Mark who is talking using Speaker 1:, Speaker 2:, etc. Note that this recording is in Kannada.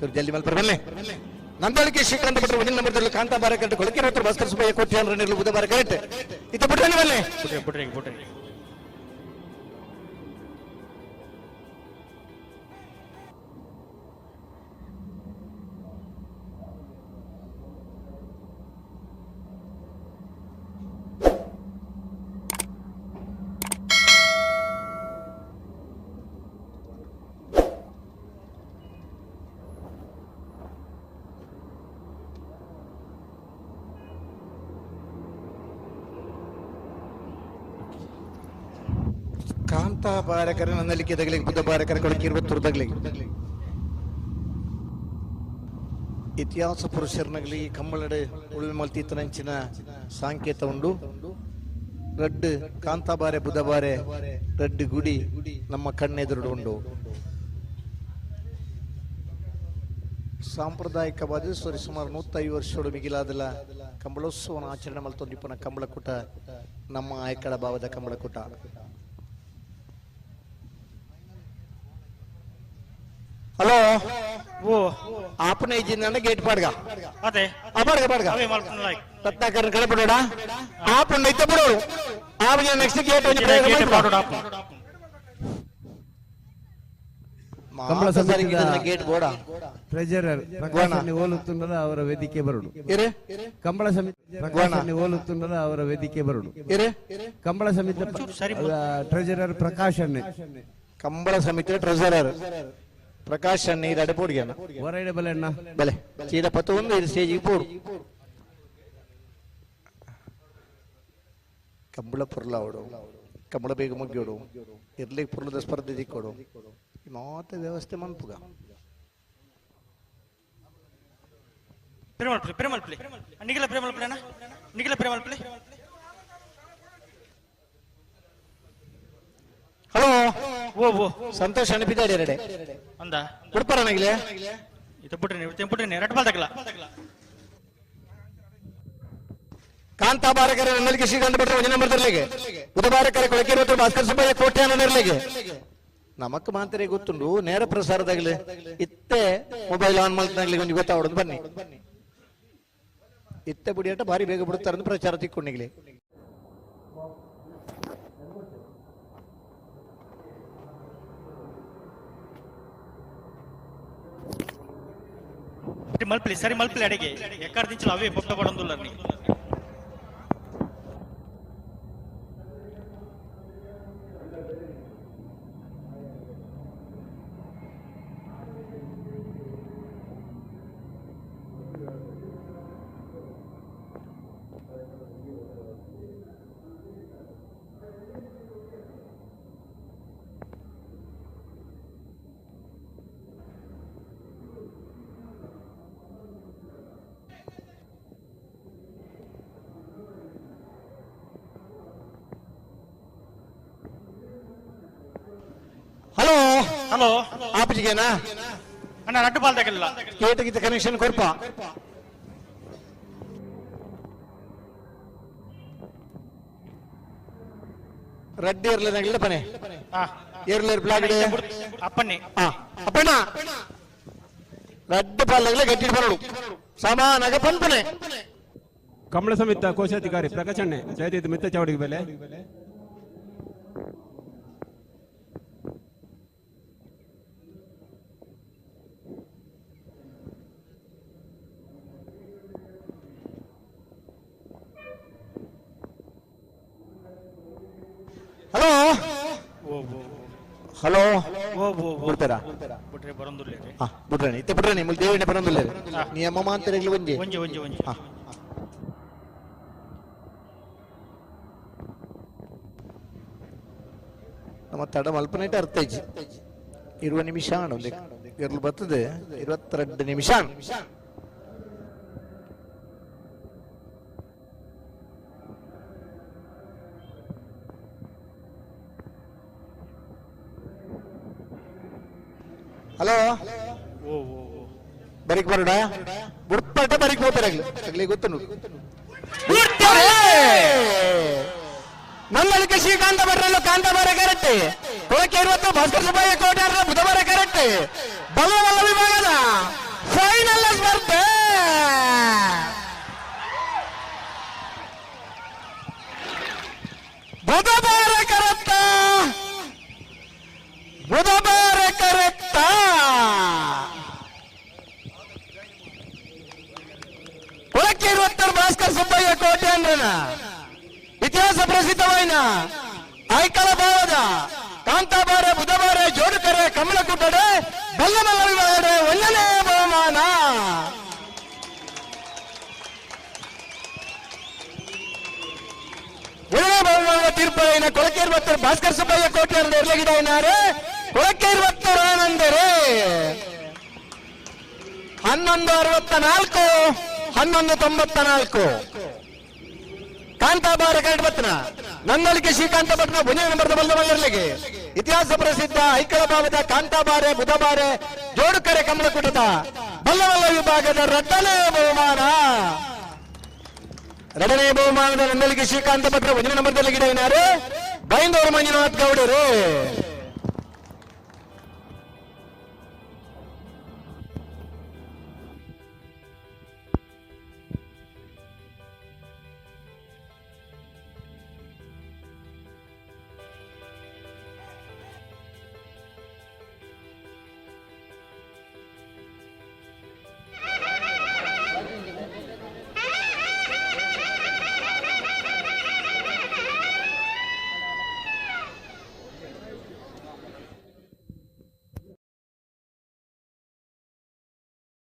Speaker 1: ಚೂರು ಜಲ್ದಿ ಮಲ್ಪರ್ ಬನ್ನಿ ನಂದಳಿಕೆ ಶ್ರೀಕಾಂತ ಭಟ್ರು ಒಂದಿನ ನಂಬರ್ ಕಾಂತ ಬಾರ ಕರೆಕ್ಟ್ ಕೊಳಕೆ ಹತ್ರ ಭಾಸ್ಕರ ಸುಬ್ಬಯ್ಯ ಕೋಟಿ ಅಂದ್ರೆ ನಿರ್ಲು ಬುಧ ಬಾರ ಕರೆಕ್ಟ್ ಇತ್ತ ಬಿಟ್ರೆ ಬನ್ನಿ
Speaker 2: ಬಿಟ್ರಿ ಬಿಟ್ರಿ.
Speaker 1: ಕಾಂತ ಬಾರಕರ ನನ್ನಲ್ಲಿ ತಗಲಿಗೆ ಬುಧ ಬಾರಕರ ಕೊಡಕಿರುವ ತಗಲಿಗೆ ಇತಿಹಾಸ ಪುರುಷರ್ನಗಲಿ ಕಂಬಳಡೆ ಉಳ್ಮಲ್ತೀತನಂಚಿನ ಸಾಂಕೇತ ಉಂಡು. ರೆಡ್ ಕಾಂತಾಬಾರೆ ಬುಧಬಾರೆ ರಡ್ ಗುಡಿ ನಮ್ಮ ಕಣ್ಣೆದುರು ಉಂಡು. ಸಾಂಪ್ರದಾಯಿಕವಾದ ಸರಿ ಸುಮಾರು ನೂತ್ತೈದು ವರ್ಷಗಳು ಮಿಗಿಲಾದಲ್ಲ ಕಂಬಳೋತ್ಸವನ ಆಚರಣೆ ಮಲ್ತೊಂದಿಪ್ಪನ ಕಂಬಳಕೂಟ, ನಮ್ಮ ಆಯ್ಕಳ ಭಾವದ ಕಂಬಳಕೂಟ. ಹಲೋ
Speaker 2: ಓ
Speaker 1: ಆಪನ ಇಜ್ಜಿಂದ ಗೇಟ್ ಪಾಡ್ಗ
Speaker 2: ಅದೇ
Speaker 1: ಆ ಪಾಡ್ಗ ಪಾಡ್ಗ
Speaker 2: ಅವೇ ಮಾಡ್ಕೊಂಡ್ಲಾಯ್
Speaker 1: ರತ್ನಾಕರ್ ಕಳಬಿಡೋಡ ಆಪನ್ ಇತ್ತ ಬಿಡೋಡು ಆವಿಗೆ ನೆಕ್ಸ್ಟ್ ಗೇಟ್ ಒಂದು ಪ್ರಯೋಗ
Speaker 2: ಗೇಟ್
Speaker 1: ಮಾಡ್ಬಿಡು.
Speaker 2: ಮಾಡೋಣ
Speaker 3: ಕಂಬಳ
Speaker 1: ಮಾತ ಸರಿಗೆ
Speaker 3: ಸಮಿತಿದ
Speaker 1: ಇದನ್ನ ಗೇಟ್ ಬೋಡ
Speaker 3: ಟ್ರೆಜರರ್ ಪ್ರಕಾಶ್ ಹೋಲುತ್ತುಂಡರ ಅವರ ವೇದಿಕೆ ಬರುಡು
Speaker 1: ಇರೆ
Speaker 3: ಕಂಬಳ ಸಮಿತಿ ಪ್ರಕಾಶ್ ಹೋಲುತ್ತುಂಡರ ಅವರ ವೇದಿಕೆ ಬರುಡು
Speaker 1: ಇರೆ
Speaker 3: ಕಂಬಳ ಸಮಿತಿ
Speaker 2: ಸರಿ
Speaker 3: ಟ್ರೆಜರರ್ ಪ್ರಕಾಶ್ ಅಣ್ಣೆ
Speaker 1: ಕಂಬಳ ಸಮಿತಿ ಟ್ರೆಸರರ್ ಪ್ರಕಾಶ್ ನೀರ್ ಅಡಪೋಡಿಗೆನ
Speaker 3: ಹೊರಗಡೆ ಬಲೆ ಅಣ್ಣ
Speaker 1: ಬಲೆ ಚೀದ ಪತ್ತು ಒಂದು ಇದು ಸ್ಟೇಜಿಗೆ ಪೋಡು ಕಂಬಳ ಪುರ್ಲ ಅವಡು ಕಂಬಳ ಬೇಗ ಮುಗ್ಗಿಯೋಡು ಇರ್ಲಿಕ್ಕೆ ಪುರ್ಲದ ಸ್ಪರ್ಧೆ ದಿಕ್ಕೋಡು ಮಾತ ವ್ಯವಸ್ಥೆ ಮನ್ಪುಗ
Speaker 2: ಪ್ರೇಮಲ್ ಪ್ಲೇ ಪ್ರೇಮಲ್ ಪ್ಲೇ ನಿಗಿಲ ಪ್ರೇಮಲ್ ಪ್ಲೇನ ನಿಗಿಲ ಪ್ರೇಮಲ್ ಪ್ಲೇ ಓ ಓ.
Speaker 1: ಸಂತೋಷ್ ಅನಿಪಿದ್ದಾರೆ ಎರಡೆ. ಒಂದ ಬಿಡ್ಪಾರನಾಗಿಲ್ಲ
Speaker 2: ಇದು ಬಿಟ್ರಿ ನೀವು ಬಿಟ್ರಿ ಎರಡು ಬಾಲ್ ತಗಲ
Speaker 1: ಕಾಂತಾ ಬಾರಕರ ನನ್ನಲ್ಲಿಗೆ ಶ್ರೀಕಾಂತ ಭಟ್ರ ಒಂಜನ ನಂಬರ್ದಲ್ಲಿಗೆ ಬುಧವಾರಕರ ಕೊಳಕೆ ಇರುವತ್ತು ಭಾಸ್ಕರ್ ಸುಬ್ಬಯ್ಯ ಕೋಟೆ ಅನ್ನರ್ಲಿಗೆ ನಮಕ್ ಮಾತ್ರ ಗೊತ್ತುಂಡು ನೇರ ಪ್ರಸಾರದಾಗಲಿ ಇತ್ತೆ ಮೊಬೈಲ್ ಆನ್ ಮಾಡ್ತಾಗ್ಲಿ ಒಂದು ಗೊತ್ತಾವಡದು ಬನ್ನಿ. ಇತ್ತೆ ಬುಡಿಯಾಟ ಭಾರಿ ಬೇಗ ಬಿಡುತ್ತಾರೆ ಪ್ರಚಾರ ತಿಕ್ಕೊಂಡಿಗ್ಲಿ
Speaker 2: మలుపులు సరి మలుపులు అడిగి ఎక్కడ దించలు అవే పుట్టబడందులని
Speaker 1: ಹಲೋ?
Speaker 2: ಹಲೋ?
Speaker 1: ಆಪಜಿಗೆನಾ?
Speaker 2: ಅಣ್ಣ ರಟ್ಟು ಪಾಲ್ ತಗಲಿಲ್ಲ
Speaker 1: ಕನೆಕ್ಷನ್ ಕೊರ್ಪ ರೆಡ್ ಇಲ್ಲ ಪನೆ
Speaker 2: ಹಾ.
Speaker 1: ಏರ್ಲೇರ್ ಬ್ಲಾಕ್
Speaker 2: ಅಪ್ಪಣ್ಣಿ.
Speaker 1: ಆ, ಅಪ್ಪಣ್ಣ. ರಡ್ಡು ಪಾಲಾಗಲೇ ಗಟ್ಟಿ ಬರಳು ಸಮಾನಾಗ ಪನ್ಪನೆ.
Speaker 4: ಕಂಬಳ ಸಮಿತ ಕೋಶಾಧಿಕಾರಿ ಪ್ರಕಾಶಣ್ಣೆ ಅಣ್ಣೆ ಜಯತೀರ್ಥ ಮಿತ್ತ ಚೌಡಿಗೆ ಬೆಲೆ
Speaker 1: ಹಲೋ
Speaker 2: ಓ ಓ
Speaker 1: ಹಲೋ? ಬಿಡ್ತಾರಾ
Speaker 2: ಬಿಟ್ರೆ ಬರಂದುಲ್ಲ
Speaker 1: ಹಾ ಬಿಡ್ರಾಣಿ ಇತ್ತೆ ಬಿಡ್ರಾಣಿ ಮುಲ್ ದೇವಣ್ಣ ಬರಂದಿಲ್ಲ ನೀ ಅಮ್ಮ ಮಾಂತರಗ್ಲಿ ಒಂಜಿ?
Speaker 2: ಒಂಜಿ ಒಂಜಿ ಒಂಜಿ.
Speaker 1: ಹಾ ನಮ್ಮ ತಡ ಮಲ್ಪನೈಟ್ ಅರ್ಥ ಇಜ್ಜಿ ಇರುವ ನಿಮಿಷ ಒಂದು ಇರ್ಲು ಬರ್ತದೆ. ಇರುವತ್ತೆರಡು ನಿಮಿಷ ಹಲೋ? ಬರಿಕ್ ಬರೋಣ? ಬುಡ್ಪಟ್ಟ ಬರಿಕ್ ಹೋಗ್ತಾರೆ ಆಗ್ಲಿ ಆಗ್ಲಿ ಗೊತ್ತು ನಮ್ಮಳಿಕೆ ಶ್ರೀಕಾಂತ ಬರಲ್ಲ ಕಾಂತ ಬರ ಕರೆಕ್ಟ್ ಕೋಕೆ ಇರುವತ್ತು ಭಾಸ್ಕರ್ ಸುಬ್ಬಯ್ಯ ಕೋಟ್ಯಾರ ಬುಧವಾರ ಕರೆಕ್ಟ್ ಬಲವಲ್ಲ ವಿಭಾಗದ ಫೈನಲ್ ಸ್ಪರ್ಧೆ! ಬುಧವಾರ ಇತಿಹಾಸ ಪ್ರಸಿದ್ಧವಾಯಿನ ಐಕಳ ಭಾವದ ಕಾಂತಾಬಾರೆ, ಬುಧವಾರ, ಜೋಡುಕರೆ ಕಮಲಕುಟ್ಟಡೆ ಬಲ್ಲಮಲ್ಲ ವಿವಾಡೆ ಒಂದನೇ ಬಹುಮಾನ ಉಳಿದ ಬಹುಮಾನ ತೀರ್ಪುನ ಕೊಳಕೆ ಇರುವತ್ತರ ಭಾಸ್ಕರ್ ಸುಬ್ಬಯ್ಯ ಕೋಟೆ ಇರಲಿಗಿಡ ಏನಾರೆ ಕೊಳಕೆ ಇರುವತ್ತರ ಆನಂದರೆ. ಹನ್ನೊಂದು ಅರವತ್ತ ನಾಲ್ಕು, ಹನ್ನೊಂದು ತೊಂಬತ್ತ ನಾಲ್ಕು. ಕಾಂತಾಬಾರ ಕರಡು ಬತ್ತನ ನಂದಲಿಕೆ ಶ್ರೀಕಾಂತ ಭಟ್ನ ಭುಜ ನಂಬರ್ದ ಬಲ್ಲವಲ್ಲರ್ಲಿಗೆ ಇತಿಹಾಸ ಪ್ರಸಿದ್ಧ ಐಕಳ ಭಾವದ ಕಾಂತಾಬಾರೆ, ಬುಧಬಾರೆ, ಜೋಡುಕರೆ ಕಮಲಕುಟದ ಬಲ್ಲವಲ್ಲ ವಿಭಾಗದ ರಟ್ಟನೇ ಬಹುಮಾನ. ಎರಡನೇ ಬಹುಮಾನದ ನಂದಲಿಕೆ ಶ್ರೀಕಾಂತ ಭಟ್ರ ಬುನಿಯ ನಂಬರ್ದಲ್ಲಿ ಗಿಡ ಏನಾರು ಬೈಂದೂರು ಮಂಜುನಾಥ್ ಗೌಡರು.